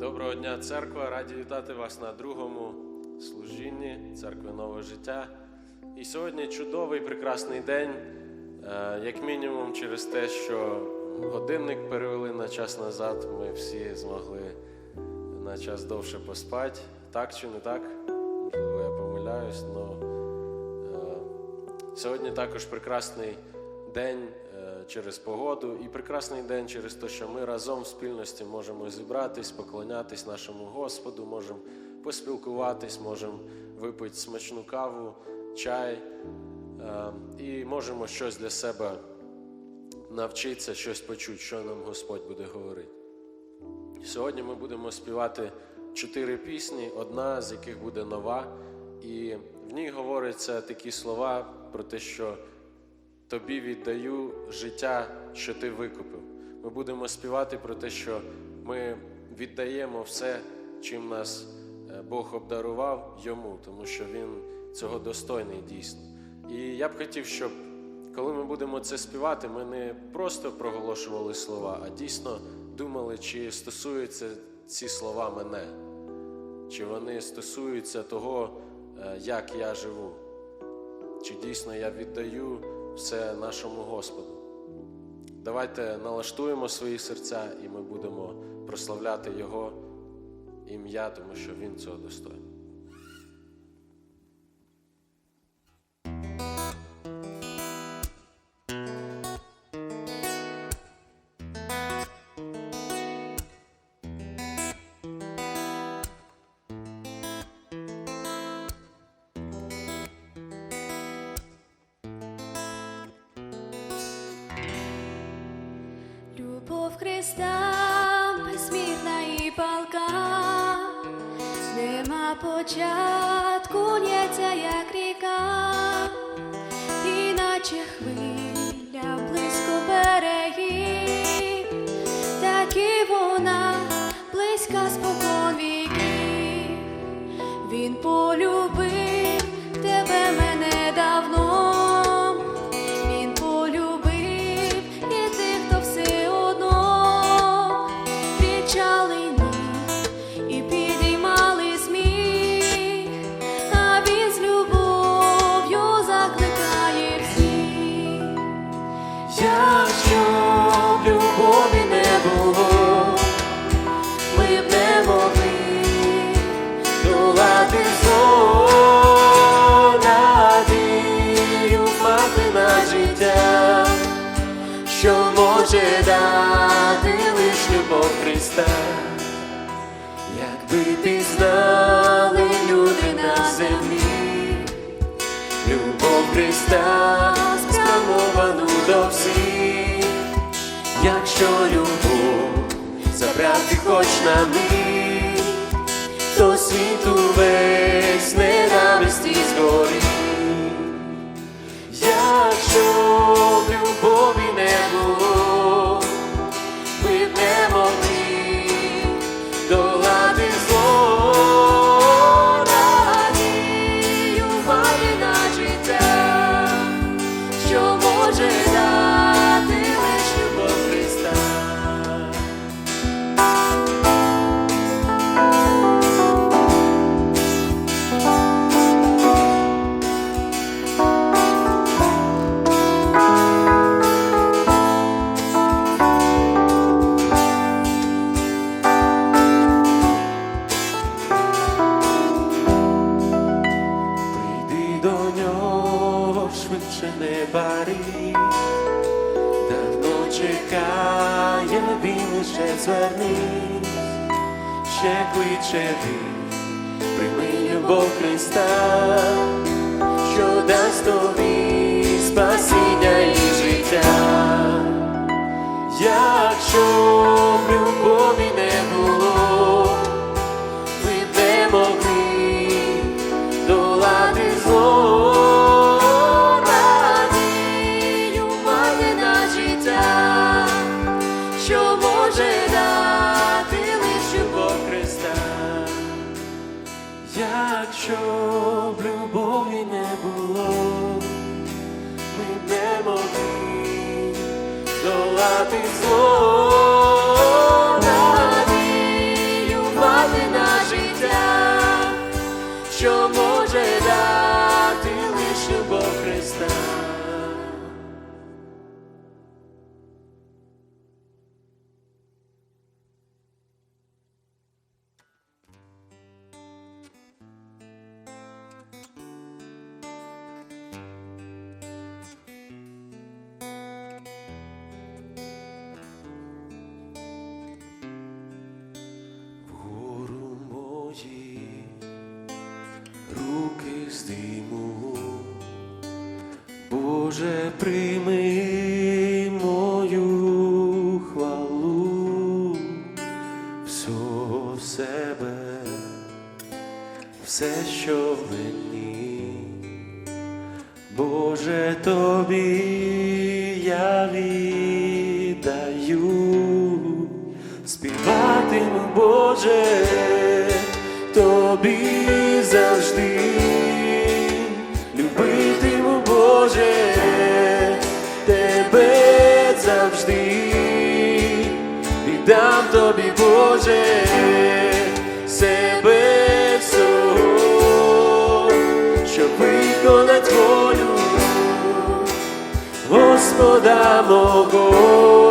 Доброго дня, церква! Раді вітати вас на другому служінні церкви Нове життя. І сьогодні чудовий прекрасний день, е, як мінімум, через те, що годинник перевели на час назад. Ми всі змогли на час довше поспати. Так чи не так? Можливо, я помиляюсь, але сьогодні також прекрасний день е, через погоду і прекрасний день через те, що ми разом в спільності можемо зібратись, поклонятись нашому Господу, можемо поспілкуватись, можемо випити смачну каву, чай е, і можемо щось для себе навчитися, щось почути, що нам Господь буде говорити. Сьогодні ми будемо співати чотири пісні, одна з яких буде нова, і в ній говориться такі слова про те, що тобі віддаю життя, що ти викупив. Ми будемо співати про те, що ми віддаємо все, чим нас е, Бог обдарував йому, тому що Він цього достойний дійсно. І я б хотів, щоб коли ми будемо це співати, ми не просто проголошували слова, а дійсно думали, чи стосуються ці слова мене, чи вони стосуються того, е, як я живу, чи дійсно я віддаю все нашому Господу. Давайте налаштуємо свої серця і ми будемо прославляти Його ім'я, тому що Він цього достойний. Христа безмірна і палка, нема початку, лється як ріка, іначе хвиля близько берегів, так і вона близька спокон віків. Він полюбив Христа, якби пізнали люди на землі. Любов Христа спрямовану до всіх, якщо любов забрати хоч на мить, то світу весь ненависті згорить. Могли долати зло. Боже, прийми мою хвалу, всього в себе, все, що в мені, Боже, тобі я віддаю, співатиму, Боже, тобі завжди, Боже, Боже, себе всього, щоб виконати волю Господа мого,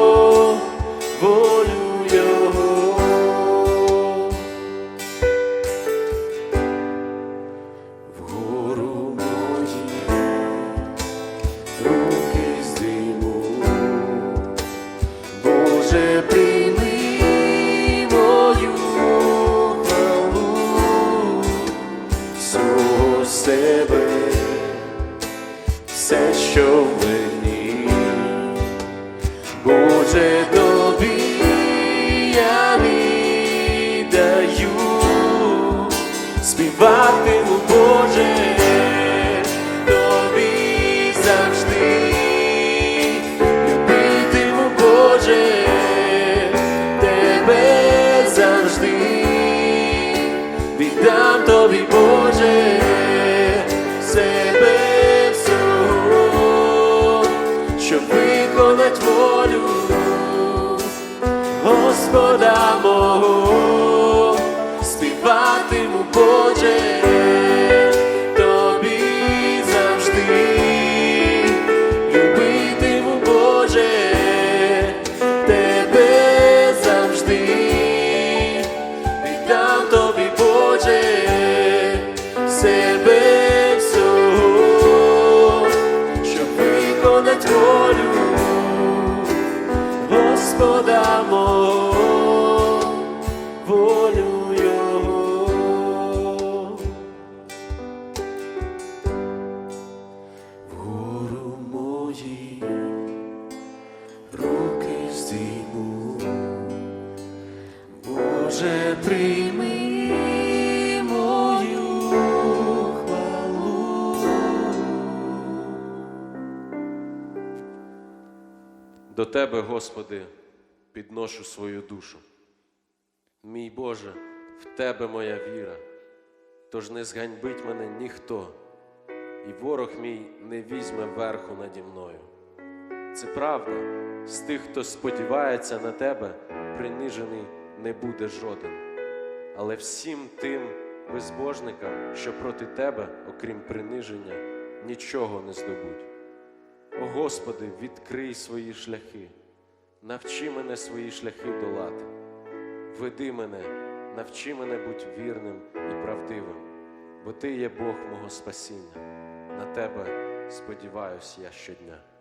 тобі, Боже, себе всього, щоб виконать волю Господа мого, Боже, прийми мою хвалу. До Тебе, Господи, підношу свою душу. Мій Боже, в Тебе моя віра, тож не зганьбить мене ніхто, і ворог мій не візьме верху наді мною. Це правда, з тих, хто сподівається на Тебе, принижений не буде жоден. Але всім тим безбожникам, що проти Тебе, окрім приниження, нічого не здобуть. О Господи, відкрий свої шляхи, навчи мене свої шляхи долати. Веди мене, навчи мене бути вірним і правдивим, бо Ти є Бог мого спасіння. На Тебе сподіваюся я щодня.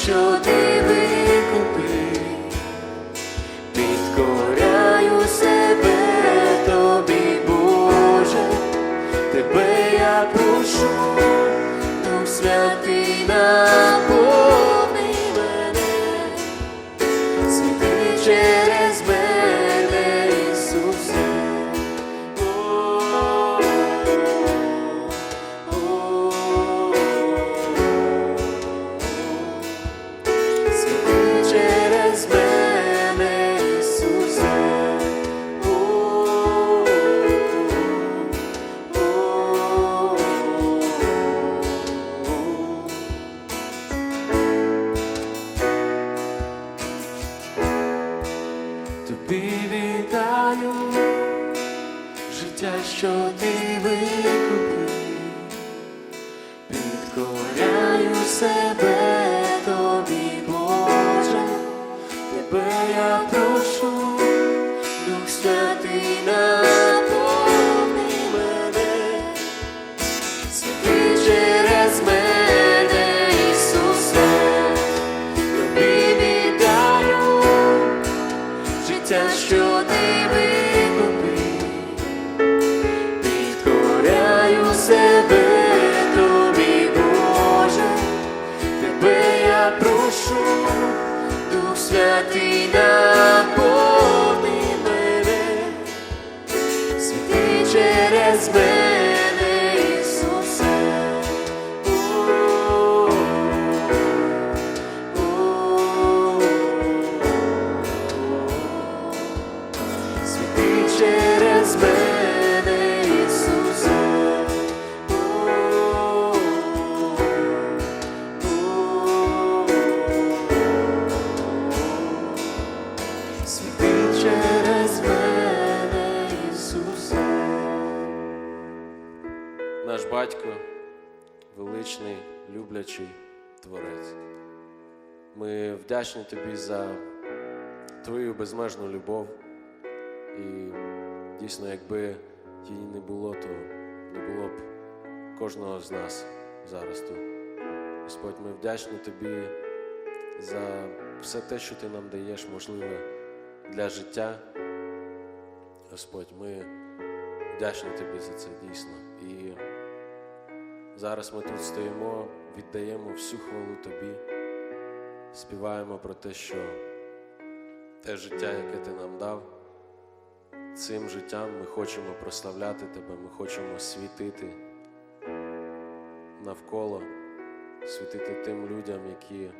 should тебе я Наш батько величний, люблячий творець. Ми вдячні тобі за твою безмежну любов. І дійсно, якби її не було, то не було б кожного з нас зараз тут. Господь, ми вдячні тобі за все те, що ти нам даєш, можливе для життя. Господь, ми вдячні тобі за це дійсно. І зараз ми тут стоїмо, віддаємо всю хвалу тобі, співаємо про те, що те життя, яке ти нам дав, цим життям ми хочемо прославляти тебе, ми хочемо світити навколо, світити тим людям, які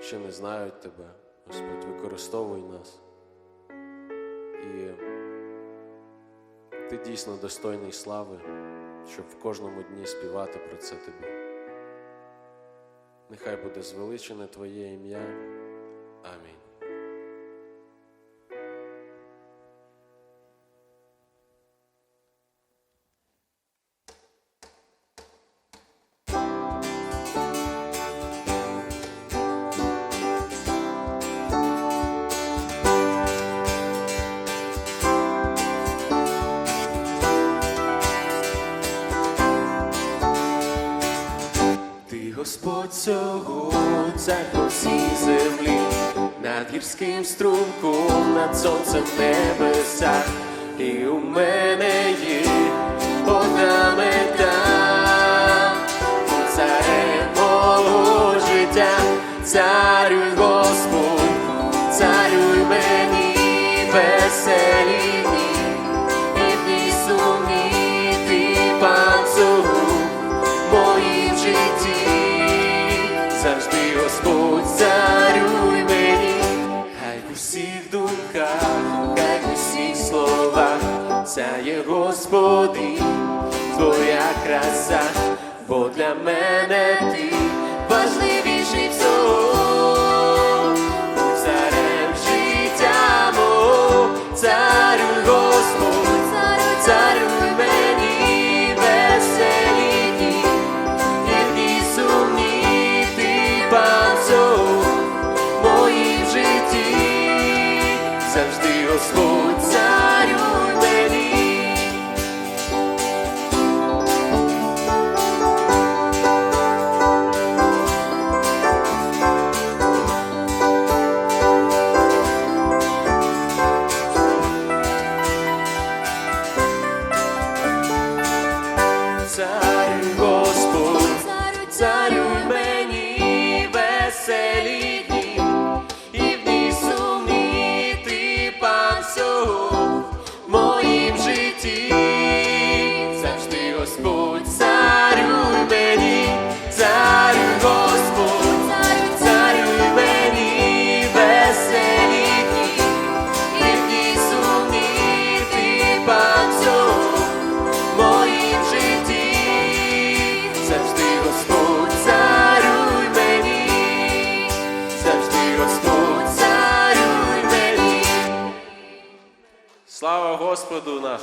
ще не знають тебе. Господь, використовуй нас. І ти дійсно достойний слави, щоб в кожному дні співати про це тобі. Нехай буде звеличене Твоє ім'я. Амінь. Над гірським струмком, над сонцем небеса, і у мене є сяє Господи, Твоя краса, бо для мене ти важливіший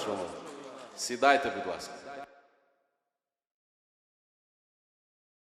вашому. Сідайте, будь ласка.